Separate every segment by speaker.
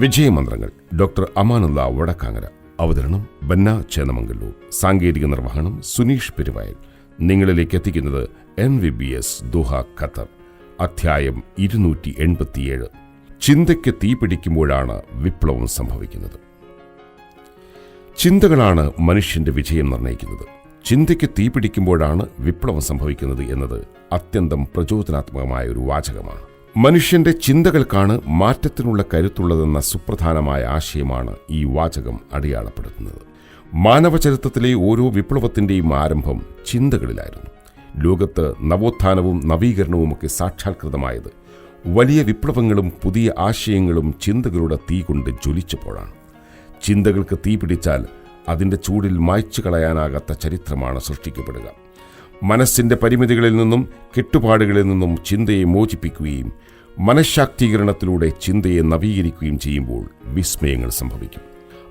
Speaker 1: വിജയമന്ത്രങ്ങൾ doctor Amanullah Vadakkangara അവതരണം ബന്ന ചേന്നമംഗല്ലൂർ സാങ്കേതിക നിർവഹണം സുനീഷ് പെരുവായൽ. നിങ്ങളിലേക്ക് എത്തിക്കുന്നത് N V B S Doha Qatar അധ്യായം ഇരുന്നൂറ്റി എൺപത്തിയേഴ് ചിന്തയ്ക്ക് തീ പിടിക്കുമ്പോഴാണ് വിപ്ലവം സംഭവിക്കുന്നത്. ചിന്തകളാണ് മനുഷ്യന്റെ വിജയം നിർണയിക്കുന്നത് ചിന്തയ്ക്ക് തീ പിടിക്കുമ്പോഴാണ് വിപ്ലവം സംഭവിക്കുന്നത് എന്നത് അത്യന്തം പ്രചോദനാത്മകമായ ഒരു വാചകമാണ്. മനുഷ്യന്റെ ചിന്തകൾക്കാണ് മാറ്റത്തിനുള്ള കരുത്തുള്ളതെന്ന സുപ്രധാനമായ ആശയമാണ് ഈ വാചകം അടയാളപ്പെടുത്തുന്നത്. മാനവചരിത്രത്തിലെ ഓരോ വിപ്ലവത്തിന്റെയും ആരംഭം ചിന്തകളിലായിരുന്നു. ലോകത്ത് നവോത്ഥാനവും നവീകരണവുമൊക്കെ സാക്ഷാത്കൃതമായത് വലിയ വിപ്ലവങ്ങളും പുതിയ ആശയങ്ങളും ചിന്തകളുടെ തീ കൊണ്ട് ജ്വലിച്ചപ്പോഴാണ്. ചിന്തകൾക്ക് തീ പിടിച്ചാൽ അതിന്റെ ചൂടിൽ മായ്ച്ചു കളയാനാകാത്ത ചരിത്രമാണ് സൃഷ്ടിക്കപ്പെടുക. മനസ്സിന്റെ പരിമിതികളിൽ നിന്നും കെട്ടുപാടുകളിൽ നിന്നും ചിന്തയെ മോചിപ്പിക്കുകയും മനഃശാക്തീകരണത്തിലൂടെ ചിന്തയെ നവീകരിക്കുകയും ചെയ്യുമ്പോൾ വിസ്മയങ്ങൾ സംഭവിക്കും.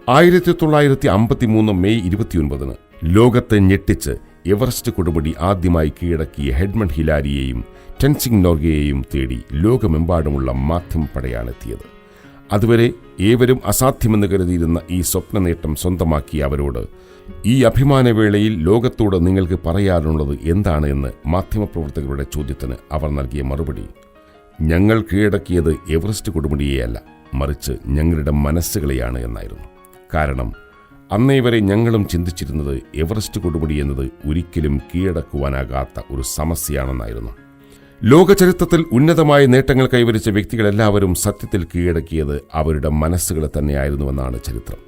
Speaker 1: ആയിരത്തി തൊള്ളായിരത്തി അമ്പത്തി മൂന്ന് മെയ് ഇരുപത്തിയൊൻപതിന് ലോകത്തെ ഞെട്ടിച്ച് എവറസ്റ്റ് കൊടുപടി ആദ്യമായി കീഴടക്കിയ ഹെഡ്മൺ ഹിലാരിയെയും ടെൻസിംഗ് നോർഗയെയും തേടി ലോകമെമ്പാടുമുള്ള മാധ്യമപ്പടയാണെത്തിയത് അതുവരെ ഏവരും അസാധ്യമെന്ന് കരുതിയിരുന്ന ഈ സ്വപ്ന നേട്ടം സ്വന്തമാക്കിയ അവരോട് ഈ അഭിമാനവേളയിൽ ലോകത്തോട് നിങ്ങൾക്ക് പറയാനുള്ളത് എന്താണ്? എന്ന് മാധ്യമപ്രവർത്തകരുടെ ചോദ്യത്തിന് അവർ നൽകിയ മറുപടി ഞങ്ങൾ കീഴടക്കിയത് എവറസ്റ്റ് കൊടുമുടിയെയല്ല മറിച്ച് ഞങ്ങളുടെ മനസ്സുകളെയാണ് എന്നായിരുന്നു. കാരണം അന്നേ വരെ ഞങ്ങളും ചിന്തിച്ചിരുന്നത് എവറസ്റ്റ് കൊടുമുടി എന്നത് ഒരിക്കലും കീഴടക്കുവാനാകാത്ത ഒരു സമസ്യയാണെന്നായിരുന്നു. ലോകചരിത്രത്തിൽ ഉന്നതമായ നേട്ടങ്ങൾ കൈവരിച്ച വ്യക്തികളെല്ലാവരും സത്യത്തിൽ കീഴടക്കിയത് അവരുടെ മനസ്സുകളെ തന്നെയായിരുന്നുവെന്നാണ് ചരിത്രം.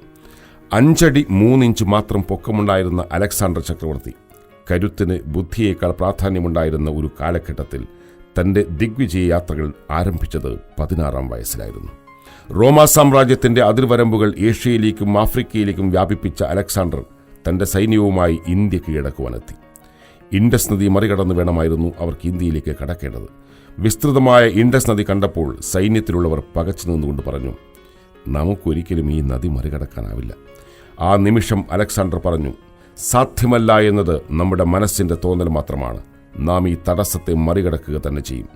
Speaker 1: അഞ്ചടി മൂന്നിഞ്ച് മാത്രം പൊക്കമുണ്ടായിരുന്ന അലക്സാണ്ടർ ചക്രവർത്തി കരുത്തിന് ബുദ്ധിയേക്കാൾ പ്രാധാന്യമുണ്ടായിരുന്ന ഒരു കാലഘട്ടത്തിൽ തന്റെ ദിഗ്വിജയ യാത്രകൾ ആരംഭിച്ചത് പതിനാറാം വയസ്സിലായിരുന്നു. റോമാ സാമ്രാജ്യത്തിന്റെ അതിർവരമ്പുകൾ ഏഷ്യയിലേക്കും ആഫ്രിക്കയിലേക്കും വ്യാപിപ്പിച്ച അലക്സാണ്ടർ തന്റെ സൈന്യവുമായി ഇന്ത്യ കീഴടക്കുവാനെത്തി. ഇൻഡസ് നദി മറികടന്ന് വേണമായിരുന്നു അവർക്ക് ഇന്ത്യയിലേക്ക് കടക്കേണ്ടത്. വിസ്തൃതമായ ഇൻഡസ് നദി കണ്ടപ്പോൾ സൈന്യത്തിലുള്ളവർ പകച്ചു നിന്നുകൊണ്ട് പറഞ്ഞു നമുക്കൊരിക്കലും ഈ നദി മറികടക്കാനാവില്ല. ആ നിമിഷം അലക്സാണ്ടർ പറഞ്ഞു സാധ്യമല്ല എന്നത് നമ്മുടെ മനസ്സിന്റെ തോന്നൽ മാത്രമാണ്. നാം ഈ തടസ്സത്തെ മറികടക്കുക തന്നെ ചെയ്യും.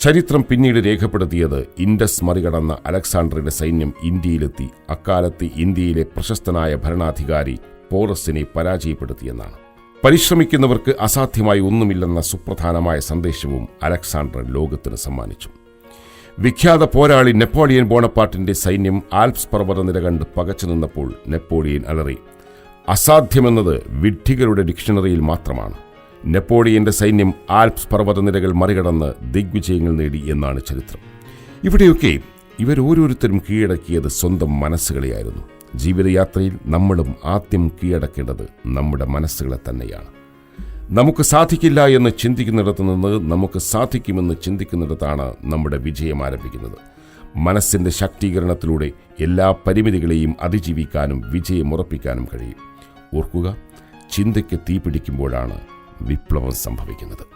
Speaker 1: ചരിത്രം പിന്നീട് രേഖപ്പെടുത്തിയത് ഇൻഡസ് മറികടന്ന അലക്സാണ്ടറുടെ സൈന്യം ഇന്ത്യയിലെത്തി അക്കാലത്ത് ഇന്ത്യയിലെ പ്രശസ്തനായ ഭരണാധികാരി പോറസിനെ പരാജയപ്പെടുത്തിയെന്നാണ്. പരിശ്രമിക്കുന്നവർക്ക് അസാധ്യമായി ഒന്നുമില്ലെന്ന സുപ്രധാനമായ സന്ദേശവും അലക്സാണ്ടർ ലോകത്തിന് സമ്മാനിച്ചു. വിഖ്യാത പോരാളി നെപ്പോളിയൻ ബോണപ്പാട്ടിന്റെ സൈന്യം ആൽപ്സ് പർവതനിര കണ്ട് പകച്ചു നിന്നപ്പോൾ നെപ്പോളിയൻ അലറി അസാധ്യമെന്നത് വിഡ്ഢികളുടെ ഡിക്ഷണറിയിൽ മാത്രമാണ്. നെപ്പോളിയന്റെ സൈന്യം ആൽപ്സ് പർവതനിരകൾ മറികടന്ന് ദിഗ്വിജയങ്ങൾ നേടി എന്നാണ് ചരിത്രം. ഇവിടെയൊക്കെ ഇവരോരോരുത്തരും കീഴടക്കിയത് സ്വന്തം മനസ്സുകളെയായിരുന്നു. ജീവിതയാത്രയിൽ നമ്മളും ആദ്യം കീഴടക്കേണ്ടത് നമ്മുടെ മനസ്സുകളെ തന്നെയാണ്. നമുക്ക് സാധിക്കില്ല എന്ന് ചിന്തിക്കുന്നിടത്ത് നിന്ന് നമുക്ക് സാധിക്കുമെന്ന് ചിന്തിക്കുന്നിടത്താണ് നമ്മുടെ വിജയം ആരംഭിക്കുന്നത്. മനസ്സിന്റെ ശാക്തീകരണത്തിലൂടെ എല്ലാ പരിമിതികളെയും അതിജീവിക്കാനും വിജയം ഉറപ്പിക്കാനും കഴിയും. ഓർക്കുക ചിന്തയ്ക്ക് തീപിടിക്കുമ്പോഴാണ് വിപ്ലവം സംഭവിക്കുന്നത്.